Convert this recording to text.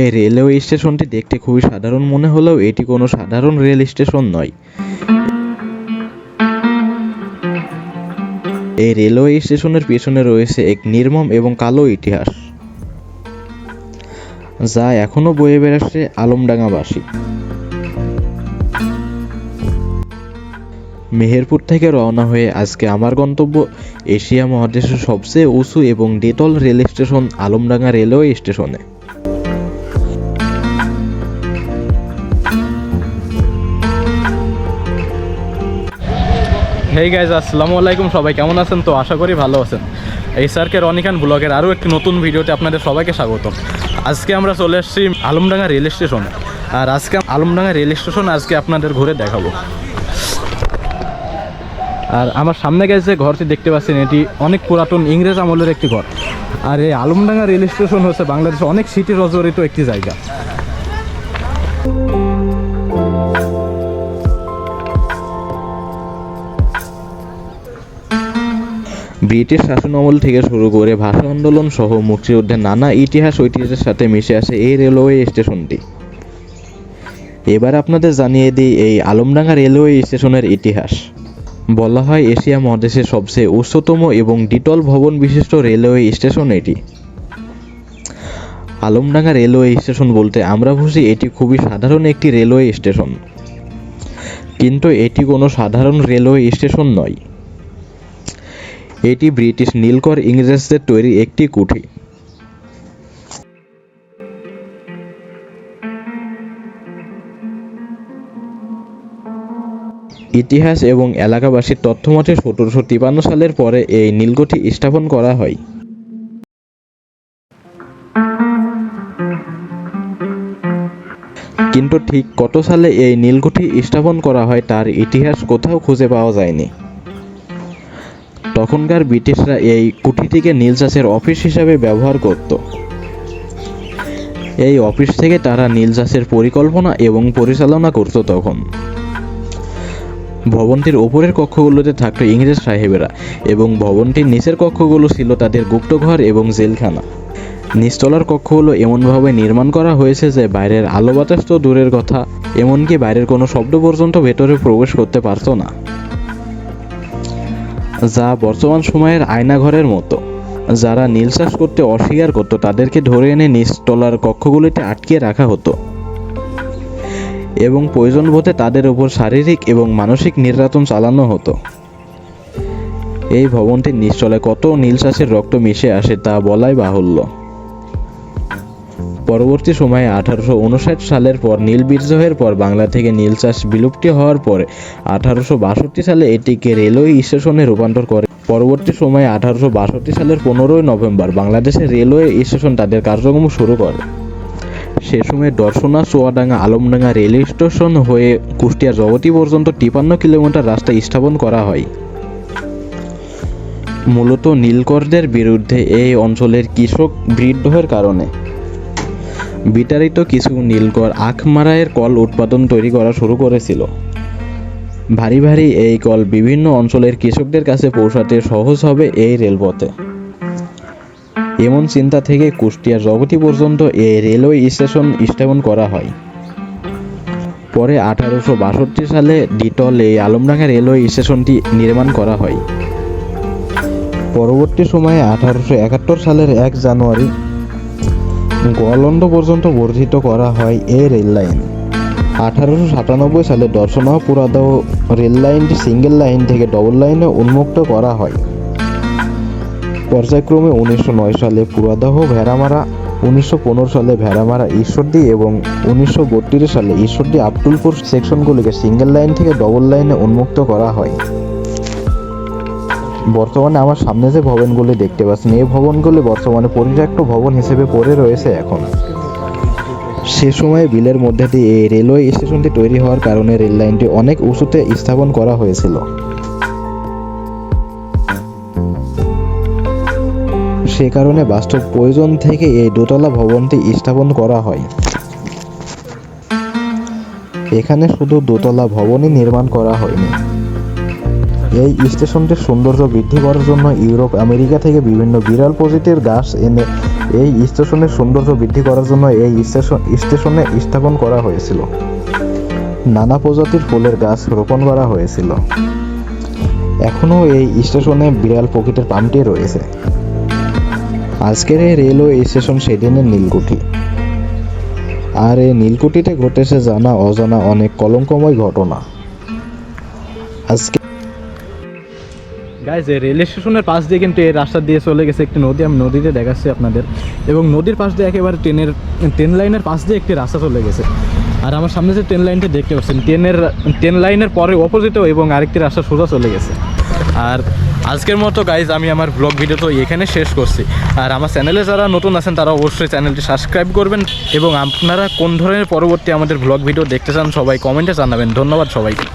এই রেলওয়ে স্টেশনটি দেখতে খুবই সাধারণ মনে হলেও এটি কোনো সাধারণ রেল স্টেশন নয়। এই রেলওয়ে স্টেশনের পেছনে রয়েছে এক নির্মম এবং কালো ইতিহাস, যা এখনও বয়ে বেড়াচ্ছে আলমডাঙ্গাবাসী। মেহেরপুর থেকে রওনা হয়ে আজকে আমার গন্তব্য এশিয়া মহাদেশের সবচেয়ে উঁচু এবং ডেটল রেল স্টেশন আলমডাঙ্গা রেলওয়ে স্টেশনে হেই গাইজ আসসালামু আলাইকুম সবাই, কেমন আছেন? তো আশা করি ভালো আছেন। এই স্যারকে রনিখান ব্লগের আরও একটি নতুন ভিডিওতে আপনাদের সবাইকে স্বাগত। আজকে আমরা চলে এসেছি আলমডাঙ্গা রেল স্টেশন। আর আজকে আলমডাঙ্গা রেল স্টেশন আজকে আপনাদের ঘুরে দেখাবো। আর আমার সামনে গেছে যে ঘরটি দেখতে পাচ্ছেন, এটি অনেক পুরাতন ইংরেজ আমলের একটি ঘর। আর এই আলমডাঙ্গা রেল স্টেশন হচ্ছে বাংলাদেশে অনেক সিটি রজরিত একটি জায়গা। ব্রিটিশ শাসনামল থেকে শুরু করে ভাষা আন্দোলন সহ মুক্তিযুদ্ধের নানা ইতিহাস ঐতিহ্যের সাথে মিশে আছে এই রেলওয়ে স্টেশনটি। এবার আপনাদের জানিয়ে দিই এই আলমডাঙ্গা রেলওয়ে স্টেশনের ইতিহাস। বলা হয় এশিয়া মহাদেশের সবচেয়ে উচ্চতম এবং দ্বিতল ভবন বিশিষ্ট রেলওয়ে স্টেশন এটি। আলমডাঙ্গা রেলওয়ে স্টেশন বলতে আমরা বুঝি এটি খুবই সাধারণ একটি রেলওয়ে স্টেশন। কিন্তু এটি কোনো সাধারণ রেলওয়ে স্টেশন নয়। এটি ব্রিটিশ নীলকর ইংরেজদের তৈরি একটি কুঠি। ইতিহাস এবং এলাকাবাসীর তথ্যমতে সতেরোশো তিপান্ন সালের পরে এই নীলকুঠি স্থাপন করা হয়। কিন্তু ঠিক কত সালে এই নীলকুঠি স্থাপন করা হয় তার ইতিহাস কোথাও খুঁজে পাওয়া যায়নি। তখনকার ব্রিটিশরা এই কুঠিটিকে নীল চাষের অফিস হিসাবে ব্যবহার করত। এই অফিস থেকে তারা নীল চাষের পরিকল্পনা এবং পরিচালনা করত তখন। ভবনটির ওপরের কক্ষগুলোতে থাকতো ইংরেজ সাহেবেরা এবং ভবনটির নিচের কক্ষগুলো ছিল তাদের গুপ্তঘর এবং জেলখানা। নিচতলার কক্ষগুলো এমনভাবে নির্মাণ করা হয়েছে যে বাইরের আলো বাতাস তো দূরের কথা, এমনকি বাইরের কোনো শব্দ পর্যন্ত ভেতরে প্রবেশ করতে পারতো না। যা বর্তমান সময়ের আয়নাঘরের মতো। যারা নীল চাষ করতে অস্বীকার করতো, তাদেরকে ধরে এনে নিচতলার কক্ষগুলিতে আটকে রাখা হতো। এবং প্রয়োজন বোধে তাদের উপর শারীরিক এবং মানসিক নির্যাতন চালানো হতো। এই ভবনটির নিচতলায় কত নীল চাষের রক্ত মিশে আসে তা বলাই বাহুল্য। পরবর্তী সময়ে আঠারোশো উনষাট সালের পর নীল বিদ্রোহের পর বাংলা থেকে নীল চাষ বিলুপ্তি হওয়ার পরে আঠারোশো বাষট্টি সালে এটিকে রেলওয়ে স্টেশনে রূপান্তর করে। পরবর্তী সময়ে আঠারোশো বাষট্টি সালের পনেরোই নভেম্বর বাংলাদেশের রেলওয়ে স্টেশন তাদের কার্যক্রম শুরু করে। সে সময় দর্শনা, চুয়াডাঙ্গা, আলমডাঙ্গা রেল স্টেশন হয়ে কুষ্টিয়া জগতী পর্যন্ত তিপান্ন কিলোমিটার রাস্তা স্থাপন করা হয়। মূলত নীলকরদের বিরুদ্ধে এই অঞ্চলের কৃষক বিদ্রোহের কারণে। বিতাড়িত কিছু নীলকর আখমারায়ের কল উৎপাদন তৈরি করা শুরু করেছিল। ভারী ভারী এই কল বিভিন্ন অঞ্চলের কৃষকদের কাছে পৌঁছাতে সহজ হবে এই রেলপথে। এমন চিন্তা থেকে কুষ্টিয়া জগতী পর্যন্ত এই রেলওয়ে স্টেশন স্থাপন করা হয়। পরে আঠারোশো বাষট্টি সালে ডিটল এই আলমডাঙ্গা রেলওয়ে স্টেশনটি নির্মাণ করা হয়। পরবর্তী সময়ে আঠারোশো একাত্তর সালের এক জানুয়ারি গোয়ালন্দ পর্যন্ত বর্ধিত করা হয় এই রেল লাইন। আঠারোশো সাতানব্বই সালে দর্শনা পুরাদাহ রেল লাইনটি সিঙ্গেল লাইন থেকে ডবল লাইনে উন্মুক্ত করা হয়। পর্যায়ক্রমে উনিশশো নয় সালে পুরাদাহ, ভেড়ামারা, উনিশশো পনেরো সালে ভেড়ামারা ঈশ্বরদী এবং উনিশশো বত্রিশ সালে ঈশ্বরদী আব্দুলপুর সেকশনগুলিকে সিঙ্গেল লাইন থেকে ডবল লাইনে উন্মুক্ত করা হয়। বর্তমানে আমার সামনে যে ভবনগুলি দেখতে পাচ্ছেন, এই ভবনগুলি বর্তমানে পরিত্যক্ত ভবন হিসেবে পড়ে রয়েছে এখন। সে সময়ে বিলের মধ্যে দিয়ে এই রেলওয়ে স্টেশনটি তৈরি হওয়ার কারণে রেল লাইনটি অনেক উঁচুতে স্থাপন করা হয়েছিল। সে কারণে বাস্তব প্রয়োজন থেকে এই দোতলা ভবনটি স্থাপন করা হয়। এখানে শুধু দোতলা ভবনই নির্মাণ করা হয়নি। এই স্টেশনটির সৌন্দর্য বৃদ্ধি করার জন্য ইউরোপ, আমেরিকা থেকে বিভিন্ন বিরল প্রজাতির গাছ এনে এই স্টেশনের সৌন্দর্য বৃদ্ধি করার জন্য এই স্টেশন, স্টেশনে স্থাপন করা হয়েছিল। নানা প্রজাতির ফুলের গাছ রোপণ করা হয়েছিল। এখনও এই স্টেশনে বিরল প্রকৃতির পাম্পটি রয়েছে। আজকের এই রেলওয়ে স্টেশন সেদিনের নীলকুঠি। আর এই নীলকুঠিতে ঘটেছে জানা অজানা অনেক কলঙ্কময় ঘটনা। আজকে গাইজ এই রেল স্টেশনের পাশ দিয়ে কিন্তু এই রাস্তা দিয়ে চলে গেছে একটি নদী। আমি নদীতে দেখাচ্ছি আপনাদের। এবং নদীর পাশ দিয়ে একেবারে ট্রেনের, ট্রেন লাইনের পাশ দিয়ে একটি রাস্তা চলে গেছে। আর আমার সামনে যে ট্রেন লাইনটা দেখতে পাচ্ছেন, ট্রেনের, ট্রেন লাইনের পরে অপোজিটেও এবং আরেকটি রাস্তা সোজা চলে গেছে। আর আজকের মতো গাইজ আমি আমার ব্লগ ভিডিও তো এখানে শেষ করছি। আর আমার চ্যানেলে যারা নতুন আছেন, তারা অবশ্যই চ্যানেলটি সাবস্ক্রাইব করবেন। এবং আপনারা কোন ধরনের পরবর্তী আমাদের ব্লগ ভিডিও দেখতে চান, সবাই কমেন্টে জানাবেন। ধন্যবাদ সবাইকে।